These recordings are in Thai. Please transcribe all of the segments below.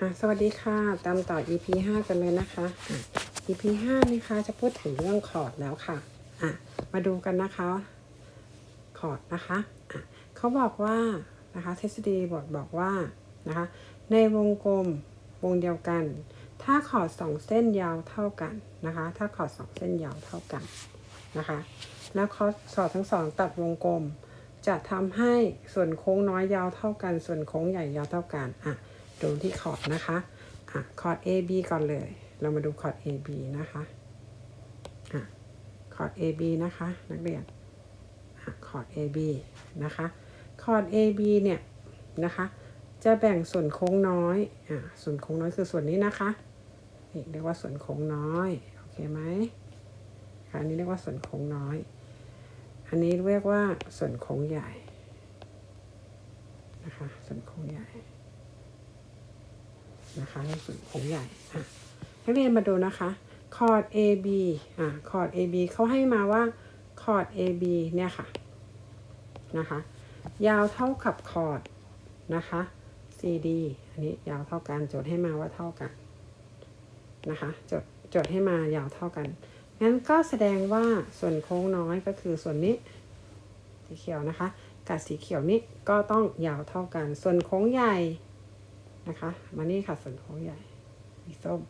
อะสวัสดีค่ะตามต่อ EP 5กันเลยนะคะอะ EP 5นะคะจะพูดถึงเรื่องคอร์ดแล้วค่ะอะมาดูกันนะคะคอร์ดนะคะอะเขาบอกว่านะคะทฤษฎีบทบอกว่านะคะในวงกลมวงเดียวกัน ถ้าคอร์ดสองเส้นยาวเท่ากันนะคะ ถ้าคอร์ดสองเส้นยาวเท่ากันนะคะ แล้วคอร์ดสอดทั้งสองตัดวงกลม จะทำให้ส่วนโค้งน้อยยาวเท่ากัน ส่วนโค้งใหญ่ยาวเท่ากันอะ ดูที่คอร์ดนะคะอะคอร์ด AB ก่อนเลย เรามาดูคอร์ด AB นะคะอะคอร์ด AB นะคะ นักเรียนอะคอร์ด AB นะคะคอร์ด AB เนี่ยนะคะ จะแบ่งส่วนโค้งน้อยอะส่วนโค้งน้อยคือส่วนนี้นะคะนี่เรียกว่าส่วนโค้งน้อยโอเคไหมคะอันนี้เรียกว่าส่วนโค้งน้อย อันนี้เรียกว่าส่วนโค้งใหญ่นะคะส่วนโค้งใหญ่ นะคะในส่วนของใหญ่อะนักเรียนมาดูนะคะคอร์ด AB อะคอร์ด AB เขาให้มาว่าคอร์ด AB เนี่ยค่ะนะคะยาวเท่ากับคอร์ดนะคะ CD อันนี้ยาวเท่ากันโจทย์ให้มาว่าเท่ากันนะคะโจทย์โจทย์ให้มายาวเท่ากันงั้นก็แสดงว่าส่วนโค้งน้อยก็คือส่วนนี้สีเขียวนะคะ กับสีเขียวนี้ก็ต้องยาวเท่ากัน ส่วนโค้งใหญ่ นะคะ มานี่ค่ะส่วนโค้งใหญ่ สีส้ม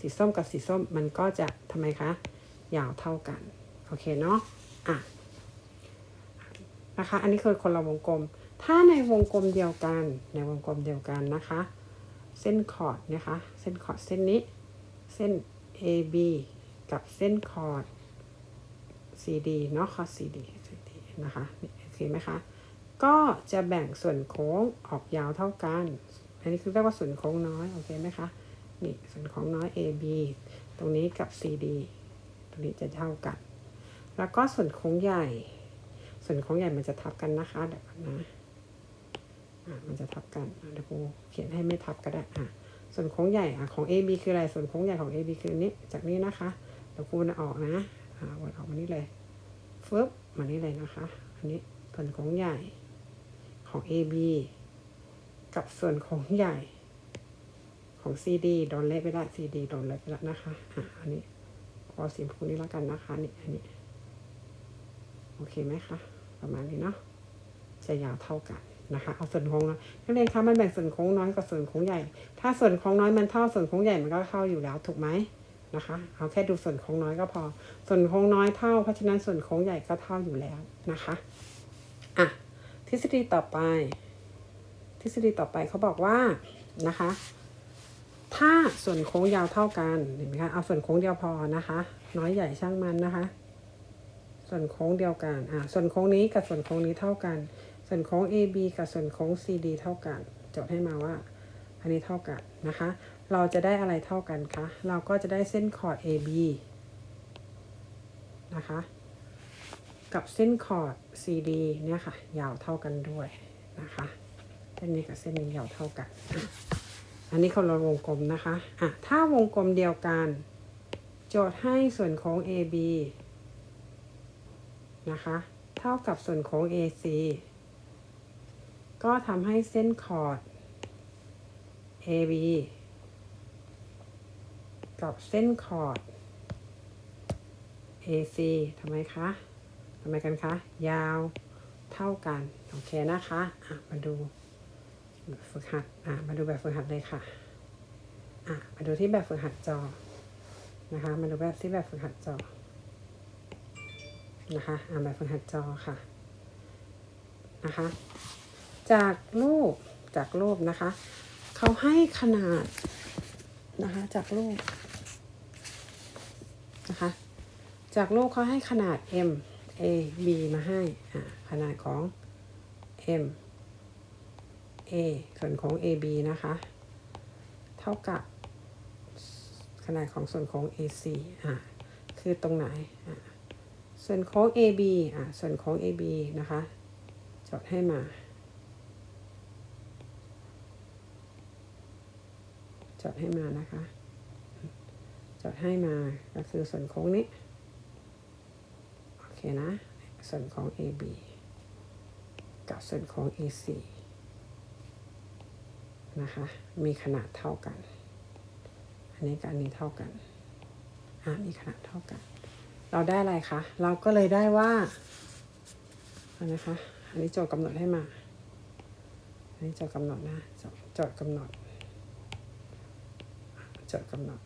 สีส้มกับสีส้มมันก็จะทำไมคะ ยาวเท่ากัน โอเคเนาะ อะ นะคะ อันนี้คือคนละวงกลม ถ้าในวงกลมเดียวกัน ในวงกลมเดียวกันนะคะ เส้นคอร์ดนะคะ เส้นคอร์ดเส้นนี้ เส้น AB กับเส้นคอร์ด CD เนาะคอร์ด CD CD นะคะโอเคไหมคะ ก็จะแบ่งส่วนโค้งออกยาวเท่ากัน อันนี้คือเรียกว่าส่วนโค้งน้อยโอเคไหมคะนี่ส่วนโค้งน้อย AB ตรงนี้กับ CD ตรงนี้จะเท่ากัน แล้วก็ส่วนโค้งใหญ่ ส่วนโค้งใหญ่มันจะทับกันนะคะเดี๋ยวนะอะมันจะทับกันเดี๋ยวครูเขียนให้ไม่ทับก็ได้อะส่วนโค้งใหญ่อะของ AB คืออะไรส่วนโค้งใหญ่ของ AB คือนี้จากนี้นะคะเดี๋ยวครูจะออกนะอ่าวนออกมานี่เลยฟึบมานี่เลยนะคะ อันนี้ส่วนโค้งใหญ่ของ AB กับส่วนของใหญ่ของ CD โดนเละไปละ CD โดนเละไปละนะคะอะอันนี้ขอสีชมพูนี้แล้วกันนะคะนี่อันนี้โอเคไหมคะประมาณนี้เนาะจะยาวเท่ากันนะคะเอาส่วนโค้งน้อยนักเรียนคะมันแบ่งส่วนโค้งน้อยกับส่วนโค้งใหญ่ ถ้าส่วนโค้งน้อยมันเท่าส่วนโค้งใหญ่มันก็เท่าอยู่แล้วถูกไหมนะคะเอาแค่ดูส่วนโค้งน้อยก็พอ ส่วนโค้งน้อยเท่าเพราะฉะนั้นส่วนโค้งใหญ่ก็เท่าอยู่แล้วนะคะอะทฤษฎีต่อไป ทฤษฎีต่อไปเขาบอกว่านะคะ ถ้าส่วนโค้งยาวเท่ากันเห็นไหมคะเอาส่วนโค้งเดียวพอนะคะ น้อยใหญ่ช่างมันนะคะ ส่วนโค้งเดียวกันอ่าส่วนโค้งนี้กับส่วนโค้งนี้เท่ากัน ส่วนโค้ง AB กับส่วนโค้ง CD เท่ากันโจทย์ให้มาว่า อันนี้เท่ากันนะคะ เราจะได้อะไรเท่ากันคะเราก็จะได้เส้นคอร์ด AB นะคะกับเส้นคอร์ด CD เนี่ยค่ะ ยาวเท่ากันด้วยนะคะ ส้นนี้กับเส้นนี้ยาวเท่ากัน อันนี้คนละวงกลมนะคะอะถ้าวงกลมเดียวกัน โจทย์ให้ส่วนโค้ง AB นะคะ เท่ากับส่วนโค้ง AC ก็ทำให้เส้นคอร์ด AB กับเส้นคอร์ด AC ทำไมคะทำไมกันคะ ยาวเท่ากัน โอเคนะคะ อะ มาดู ฝึกหัดอะมาดูแบบฝึกหัดเลยค่ะอะมาดูที่แบบฝึกหัดจอนะคะ มาดูแบบที่แบบฝึกหัดจอนะคะอ่าแบบฝึกหัดจอค่ะนะคะ จากรูปจากรูปนะคะเขาให้ขนาดนะคะจากรูปนะคะ จากรูปเขาให้ขนาด M A B มาให้อ่าขนาดของ M A ส่วนของ A B นะคะ เท่ากับขนาดของส่วนของ AC อ่าคือตรงไหนอ่าส่วนโค้ง AB อะส่วนโค้ง AB นะคะ จดให้มา จดให้มานะคะ จดให้มาก็คือส่วนโค้งนี้ โอเคนะ ส่วนของ AB กับส่วนของ AC นะคะ มีขนาดเท่ากัน อันนี้กับอันนี้เท่ากัน อ่ามีขนาดเท่ากัน เราได้อะไรคะ เราก็เลยได้ว่าอันนะคะ อันนี้โจทย์กำหนดให้มา อันนี้โจทย์กำหนดนะ โจทย์โจทย์กำหนด โจทย์กำหนด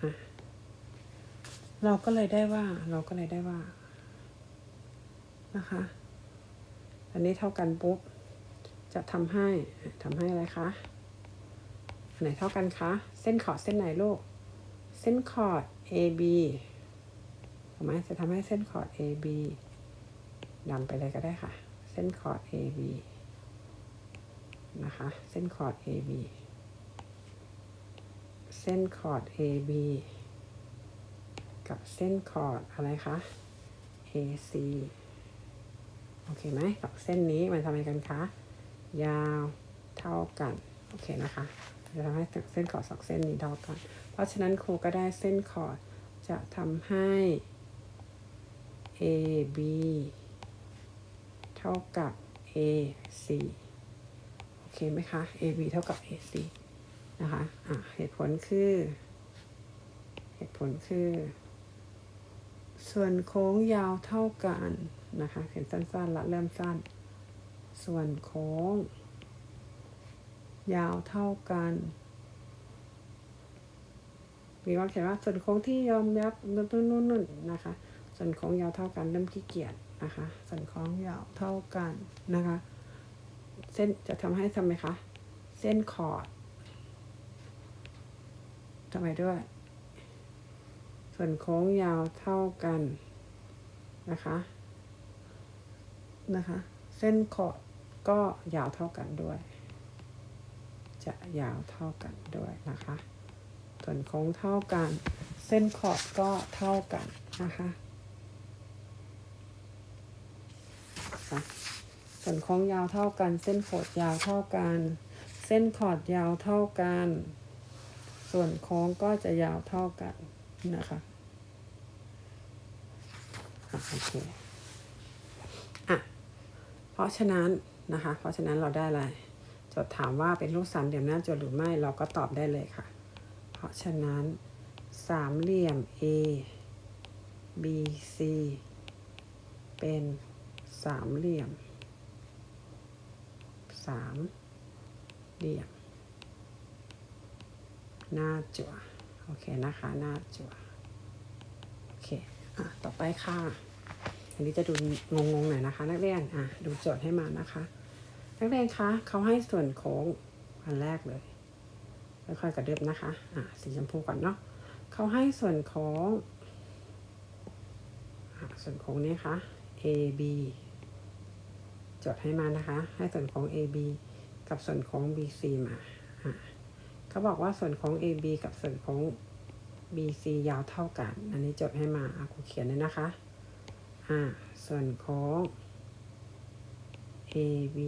อะเราก็เลยได้ว่า เราก็เลยได้ว่า นะคะ อันนี้เท่ากันปุ๊บ จะทำให้ทำให้อะไรคะอันไหนเท่ากันคะ เส้นขอดเส้นไหนลูก เส้นขอด AB ถูกไหมจะทำให้เส้นขอด AB ดำไปเลยก็ได้ค่ะ เส้นขอด AB นะคะ เส้นขอด AB เส้นขอด AB กับเส้นขอดอะไรคะ AC โอเคไหมกับเส้นนี้มันทำอะไรกันคะยาวเท่ากันโอเคนะคะจะทำให้เส้นขอดสองเส้นนี้เท่ากัน เพราะฉะนั้นครูก็ได้เส้นขอดจะทำให้ AB เท่ากับ AC โอเคไหมคะ AB เท่ากับ AC นะคะอะเหตุผลคือ เหตุผลคือ ส่วนโค้งยาวเท่ากัน นะคะ เขียนสั้นๆละเริ่มสั้น ส่วนโค้ง ยาวเท่ากันมีว่าเขียนว่าส่วนโค้งที่ยอมยับนู่นนู่นนู่นนะคะ ส่วนโค้งยาวเท่ากันเริ่มขี้เกียจนะคะ ส่วนโค้งยาวเท่ากันนะคะ เส้นจะทำให้ทำไมคะ เส้นขอดทำไมด้วย ส่วนโค้งยาวเท่ากันนะคะ นะคะ เส้นขอดก็ยาวเท่ากันด้วย จะยาวเท่ากันด้วยนะคะ ส่วนโค้งเท่ากัน เส้นขอบก็เท่ากันนะคะส่วนโค้งยาวเท่ากัน เส้นขอดยาวเท่ากัน เส้นขอดยาวเท่ากัน ส่วนโค้งก็จะยาวเท่ากันนะคะโอเค เพราะฉะนั้นนะคะ เพราะฉะนั้นเราได้อะไรจทย์ถามว่าเป็นรูปสามเหลี่ยมหน้าจอหรือไม่เราก็ตอบได้เลยค่ะ เพราะฉะนั้นสามเหลี่ยม A B C เป็นสามเหลี่ยมสามเหลี่ยม หน้าจั่วโอเคนะคะ หน้าจั่วโอเค อะ ต่อไปค่ะ อันนี้จะดูงงๆหน่อยนะคะ นักเรียนอะดูโจทย์ให้มานะคะ นักเรียนคะเขาให้ส่วนโค้งอันแรกเลยค่อยๆกระเดิบนะคะอะสีชมพูก่อนเนาะเขาให้ส่วนโค้งส่วนโค้งนี้ค่ะ AB จดให้มานะคะ ให้ส่วนโค้ง AB กับส่วนโค้ง BC มาอะเขาบอกว่าส่วนโค้ง AB กับส่วนโค้ง BC ยาวเท่ากัน อันนี้จดให้มาอะครูเขียนเลยนะคะ อ่าส่วนโค้ง AB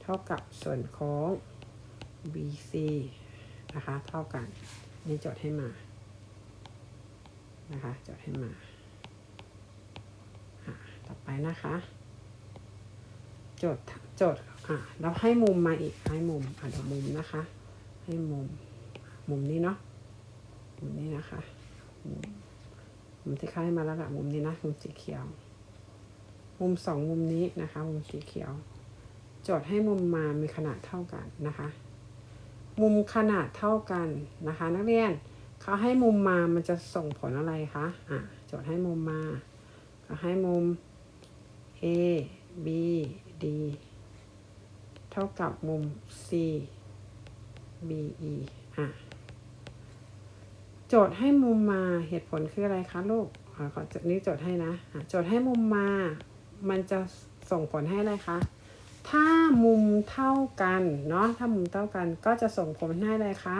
เท่ากับส่วนโค้ง BC นะคะ เท่ากัน นี่จดให้มา นะคะ จดให้มา ต่อไปนะคะจทย์โจทย์อะแล้วให้มุมมาอีก ให้มุม อะเดี๋ยวมุมนะคะ ให้มุม มุมนี้เนาะ มุมนี้นะคะ มุม มุมที่ค่ายมาแล้วละมุมนี้นะมุมสีเขียว มุมสองมุมนี้นะคะ มุมสีเขียว โจทย์ให้มุมมามีขนาดเท่ากันนะคะ มุมขนาดเท่ากันนะคะ นักเรียนเขาให้มุมมามันจะส่งผลอะไรคะอะโจทย์ให้มุมมาเขาให้มุม A B D เท่ากับมุม C B E อะ โจทย์ให้มุมมาเหตุผลคืออะไรคะลูกอ่าขอนี่โจทย์ให้นะโจทย์ให้มุมมา มันจะส่งผลให้อะไรคะ ถ้ามุมเท่ากันเนาะ ถ้ามุมเท่ากันก็จะส่งผลให้อะไรคะ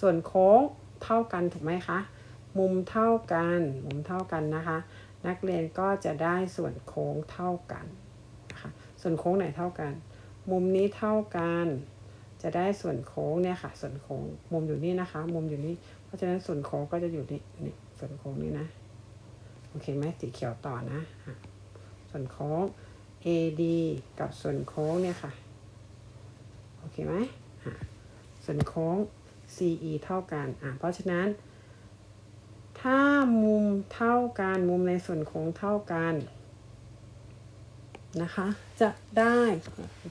ส่วนโค้งเท่ากันถูกไหมคะ มุมเท่ากัน มุมเท่ากันนะคะ นักเรียนก็จะได้ส่วนโค้งเท่ากันนะคะส่วนโค้งไหนเท่ากัน มุมนี้เท่ากัน จะได้ส่วนโค้งเนี่ยค่ะ ส่วนโค้ง มุมอยู่นี่นะคะ มุมอยู่นี่ ราะฉะนั้นส่วนโค้งก็จะอยู่นี่นี่ส่วนโค้งนี่นะ โอเคไหมสีเขียวต่อนะ ส่วนโค้ง AD กับส่วนโค้งเนี่ยค่ะ โอเคไหมส่วนโค้ง CE เท่ากัน อะ เพราะฉะนั้น ถ้ามุมเท่ากัน มุมในส่วนโค้งเท่ากันนะคะ จะได้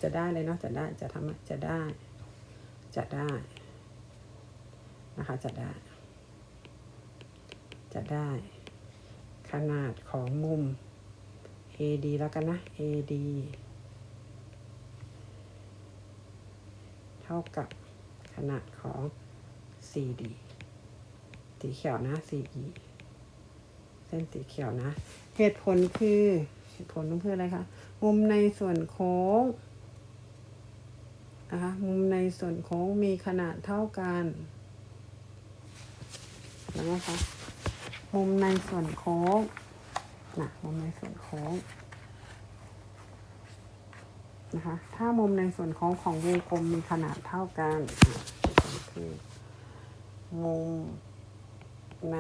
จะได้เลยเนาะ จะได้ จะทำจะได้ จะได้ นะคะ จะได้ จะได้ขนาดของมุม AD แล้วกันนะ AD เท่ากับขนาดของ CD สีเขียวนะ CE เส้นสีเขียวนะ เหตุผลคือเหตุผลต้องเพื่ออะไรคะมุมในส่วนโค้งนะคะมุมในส่วนโค้งมีขนาดเท่ากัน แล้วนะคะ มุมในส่วนโค้งนะมุมในส่วนโค้งนะคะถ้ามุมในส่วนโค้งของวงกลมมีขนาดเท่ากันคือมุมใน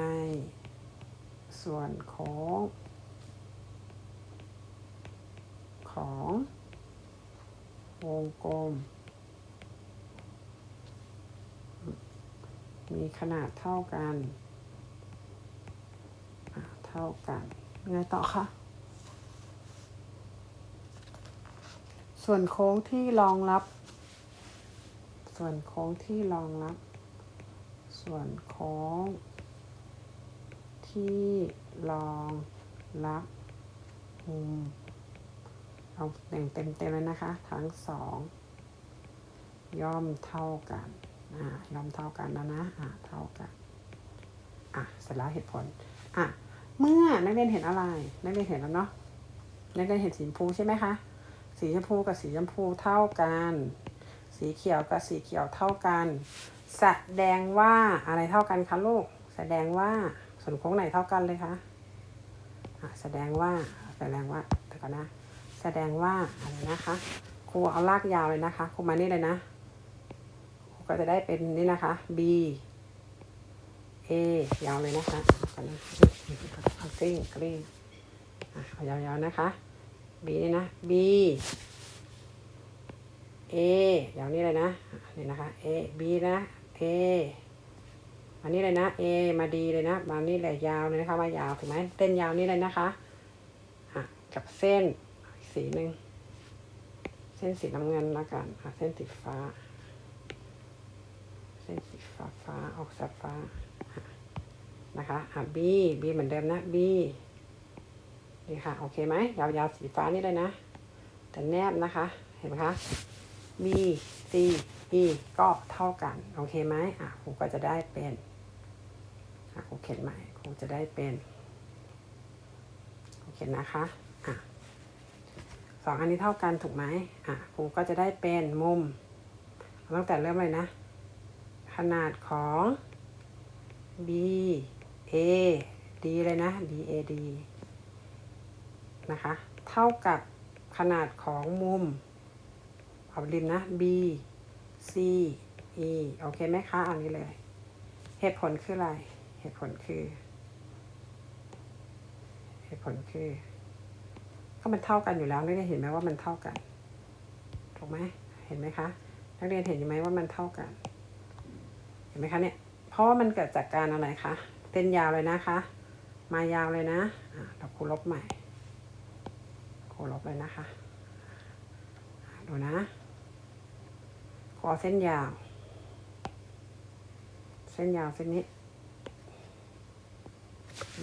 ส่วนโค้งของวงกลม มีขนาดเท่ากัน เท่ากันไงต่อคะส่วนโค้งที่รองรับ ส่วนโค้งที่รองรับ ส่วนโค้ง ที่รองรับมุมเอาแต่งเต็มเต็มเลยนะคะ ทั้งสองย่อมเท่ากันอ่าย่อมเท่ากันแล้วนะอ่าเท่ากันอะเสร็จแล้วเหตุผลอะ เมื่อนักเรียนเห็นอะไร นักเรียนเห็นแล้วเนาะ นักเรียนเห็นสีชมพูใช่ไหมคะ สีชมพูกับสีชมพูเท่ากัน สีเขียวกับสีเขียวเท่ากัน แสดงว่าอะไรเท่ากันคะลูก แสดงว่าส่วนโค้งไหนเท่ากันเลยคะอะแสดงว่า แสดงว่าเดี๋ยวก่อนนะ แสดงว่าอะไรนะคะ ครูเอาลากยาวเลยนะคะ ครูมานี่เลยนะ ครูก็จะได้เป็นนี่นะคะ B A ยาวเลยนะคะก่อนนะเอากลิ้งกลิ้งอะเอายาวๆนะคะ B นี่นะ B A อย่างนี้เลยนะ นี่นะคะ A B นะ A มานี่เลยนะ A มาดีเลยนะมานี่เลยยาวเลยนะคะมายาวถูกไหมเส้นยาวนี่เลยนะคะอะกับเส้นสีหนึ่งเส้นสีน้ำเงินล้วกันอะเส้นสีฟ้า เส้นสีฟ้าฟ้าออกสับฟ้า นะคะอะ B B เหมือนเดิมนะ B นี่ค่ะ โอเคไหมยาวๆสีฟ้านี่เลยนะ แต่แนบนะคะ เห็นไหมคะ B C E ก็เท่ากัน โอเคไหมอะครูก็จะได้เป็นอะครูเขียนใหม่ครูจะได้เป็นโอเคนนะคะอะสองอันนี้เท่ากันถูกไหมอะครูก็จะได้เป็นมุมตั้งแต่เริ่มเลยนะ ขนาดของ B A D เลยนะ D A D นะคะ เท่ากับขนาดของมุมเอาริมนะ B C E โอเคไหมคะอันนี้เลย เหตุผลคืออะไร เหตุผลคือ เหตุผลคือ ก็มันเท่ากันอยู่แล้วนักเรียนเห็นไหมว่ามันเท่ากัน ถูกไหมเห็นไหมคะ นักเรียนเห็นไหมว่ามันเท่ากัน เห็นไหมคะเนี่ย เพราะว่ามันเกิดจากการอะไรคะ เส้นยาวเลยนะคะ มายาวเลยนะเราคูลบใหม่ คูลบเลยนะคะ ดูนะ ขอเส้นยาว เส้นยาวเส้นนี้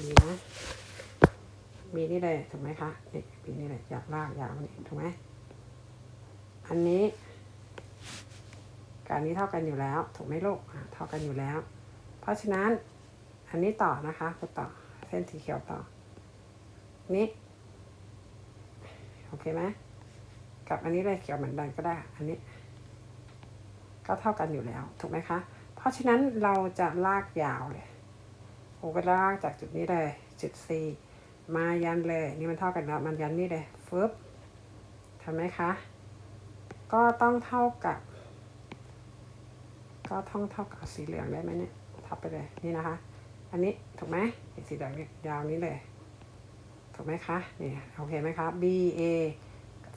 มีนะมีนี่เลยถูกไหมคะนี่มีนี่เลยยาวลากยาวนี่ถูกไหมอันนี้การนี้เท่ากันอยู่แล้ว ถูกไหมลูกเท่ากันอยู่แล้ว เพราะฉะนั้น อันนี้ต่อนะคะกูต่อเส้นสีเขียวต่อ นี้ โอเคไหมกับอันนี้เลยเขียวเหมือนกันก็ได้ อันนี้ ก็เท่ากันอยู่แล้ว ถูกไหมคะ เพราะฉะนั้นเราจะลากยาวเลยโอ้ก็ลากจากจุดนี้เลย จุด C มายันเลย นี่มันเท่ากันแล้วมันยันนี่เลยฟึบทำไหมคะ ก็ต้องเท่ากับ ก็ต้องเท่ากับสีเหลืองได้ไหมเนี่ย ทับไปเลย นี่นะคะ อันนี้ถูกไหมสีเหลืองเนี่ยยาวนี้เลย ถูกไหมคะนี่โอเคไหมคะ B A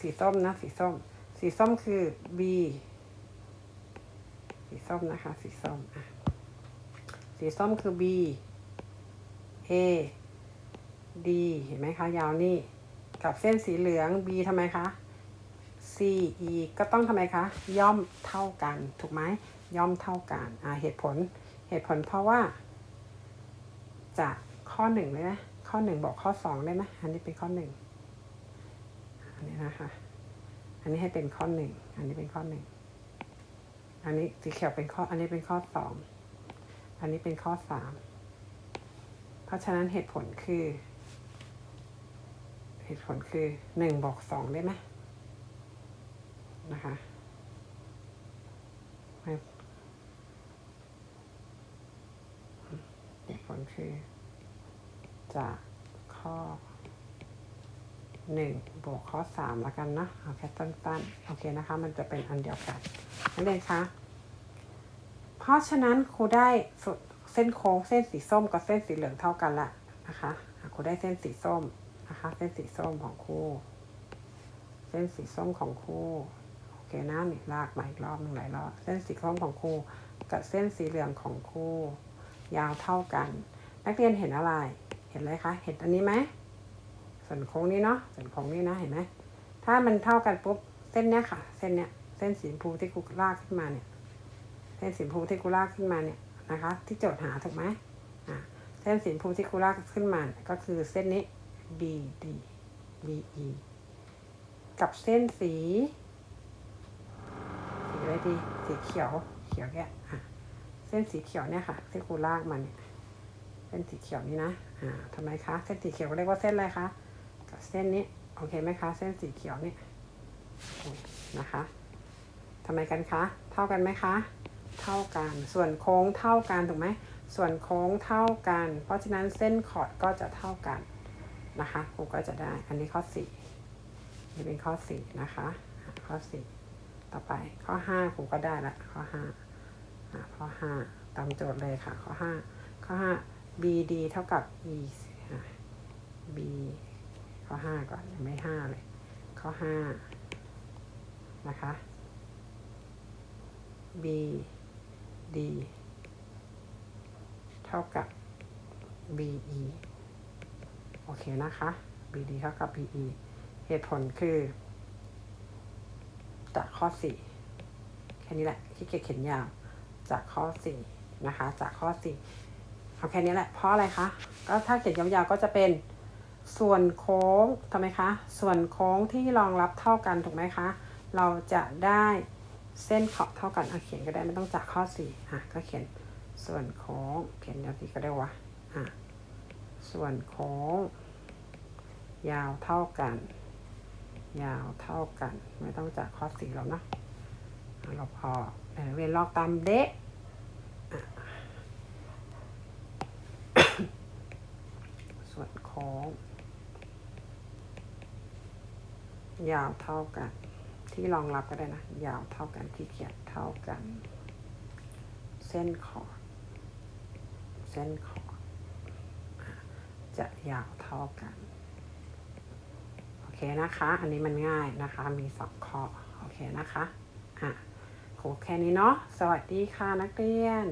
สีส้มนะ สีส้ม สีส้มคือ B สีส้มนะคะ สีส้มอะสีส้มคือ B A D เห็นไหมคะ ยาวนี่ กับเส้นสีเหลือง B ทำไมคะ C E ก็ต้องทำไมคะ ย่อมเท่ากัน ถูกไหมย่อมเท่ากัน อ่าเหตุผล เหตุผลเพราะว่า จากข้อหนึ่งเลยนะข้อหนึ่งบอกข้อสองได้ไหมอันนี้เป็นข้อหนึ่งอันนี้นะคะอันนี้ให้เป็นข้อหนึ่งอันนี้เป็นข้อหนึ่งอันนี้สีเขียวเป็นข้อ อันนี้เป็นข้อสองอันนี้เป็นข้อสามเพราะฉะนั้นเหตุผลคือ เหตุผลคือหนึ่งบอกสองได้ไหมนะคะไม่เหตุผล คือ จากข้อหนึ่งบวกข้อสามแล้วกันนะเอาแค่สั้นๆโอเคนะคะ มันจะเป็นอันเดียวกันนักเรียนคะเพราะฉะนั้นครูได้เส้นโค้งเส้นสีส้มกับเส้นสีเหลืองเท่ากันละนะคะอะครูได้เส้นสีส้มนะคะ เส้นสีส้มของครูเส้นสีส้มของครูโอเคนะนี่ลากมาอีกรอบหนึ่งหลายรอบเส้นสีส้มของครูกับเส้นสีเหลืองของครูยาวเท่ากัน นักเรียนเห็นอะไร เห็นอะไรคะ เห็นอันนี้ไหมส่วนโค้งนี้เนาะ ส่วนโค้งนี้นะ เห็นไหม ถ้ามันเท่ากันปุ๊บ เส้นเนี้ยค่ะ เส้นเนี้ย เส้นสีชมพูที่ครูลากขึ้นมาเนี่ย เส้นสีชมพูที่กูลากขึ้นมาเนี่ยนะคะ ที่โจทย์หาถูกไหมอะเส้นสีชมพูที่กูลากขึ้นมา ก็คือเส้นนี้ B D B E กับเส้นสี สีอะไรดี สีเขียว เขียวแกอะเส้นสีเขียวเนี่ยค่ะ ที่กูลากมาเนี่ย ส้นสีเขียวนี่นะ อ่าทำไมคะ เส้นสีเขียวเรียกว่าเส้นอะไรคะกับเส้นนี้ โอเคไหมคะ เส้นสีเขียวนี่นะคะทำไมกันคะ เท่ากันไหมคะ เท่ากัน ส่วนโค้งเท่ากันถูกไหม ส่วนโค้งเท่ากัน เพราะฉะนั้นเส้นขอดก็จะเท่ากันนะคะครูก็จะได้ อันนี้ข้อสี่นี่เป็นข้อสี่นะคะ ข้อสี่ต่อไปข้อห้าครูก็ได้ละข้อห้าข้อห้าตามโจทย์เลยค่ะ ข้อห้าข้อห้า BD เท่ากับ E อะ B ข้อห้าก่อนยังไม่ห้าเลย ข้อห้านะคะ B D เท่ากับ B E โอเคนะคะ B D เท่ากับ B E เหตุผลคือจากข้อ4แค่นี้แหละที่เกียจเขียนยาวจากข้อ4นะคะ จากข้อ4 เอาแค่นี้แหละ เพราะอะไรคะ ก็ถ้าเขียนยาวๆก็จะเป็นส่วนโค้งทำไมคะ ส่วนโค้งที่รองรับเท่ากันถูกไหมคะ เราจะได้เส้นขอบเท่ากันอะเขียนก็ได้ไม่ต้องจากข้อสี่อะก็เขียนส่วนโค้งเขียนยาวทีก็ได้วะอะส่วนโค้ง ยาวเท่ากัน ยาวเท่ากัน ไม่ต้องจากข้อสี่แล้วนะเราพอเดี๋ยวเรียนลอกตามเดะอะ ส่วนโค้งยาวเท่ากัน ที่รองรับก็ได้นะ ยาวเท่ากันที่เขียนเท่ากัน เส้นขอดเส้นขอดจะยาวเท่ากัน โอเคนะคะ อันนี้มันง่ายนะคะ มีสองข้อ โอเคนะคะ อะครูแค่นี้เนาะ สวัสดีค่ะนักเรียน